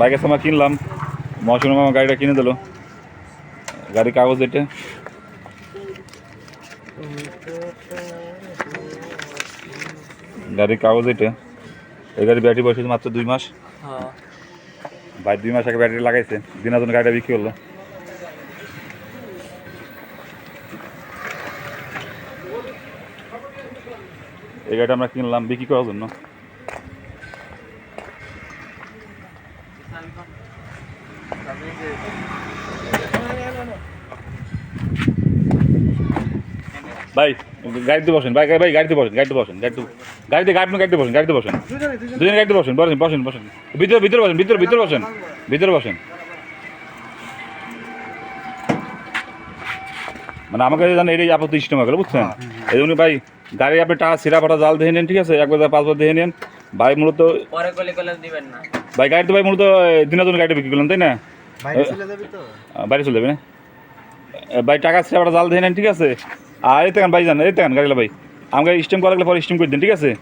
বাইকের সময় কিনলাম। মামা গাড়িটা কিনে দিল। গাড়ির কাগজ এটা গাড়ির কাগজ এটা এই গাড়ির ব্যাটারি বসেছে মাত্র দুই মাস। ভাই দুই মাস আগে ব্যাটারি লাগাইছে। দিনাজন গাড়িটা বিক্রি হলো এই গাড়িটা আমরা কিনলাম বিক্রি করার জন্য। ভাই গাড়িতে বসেন। ভাই ভাই গাড়িতে বসেন গাড়িতে বসেন গাড়িতে গাড়িতে গাড়ি গাড়িতে বসেন গাড়িতে বসেন। দুজনে গাড়িতে বসেন বসেন বসেন বসেন। ভিতরে ভিতরে বসেন ভিতরে ভিতরে বসেন ভিতরে বসেন। মানে আমাকে জানেন এটাই আপত্তি হয়ে গেল বুঝছেন? এই জন্য ভাই গাড়ি আপনি টাকা সিরা ফাটা জাল দেখে নেন ঠিক আছে? একবার পাঁচবার দেখে নেন ভাই মূলত পরে কলে কলে দিবেন না। ভাই গাড়িতে ভাই মূলত দিনের জন্য গাড়িটা বিক্রি করলাম তাই না? বাইরে চলে যাবি তো? আহ, চলে যাবে না? ভাই টাকা জাল দিয়ে নেন ঠিক আছে? আর এই থাকেন ভাই জান এই থাকেন গাড়িলা ভাই। আমাকে স্টেম করা লাগলে পরে স্টেম করে দিন ঠিক আছে?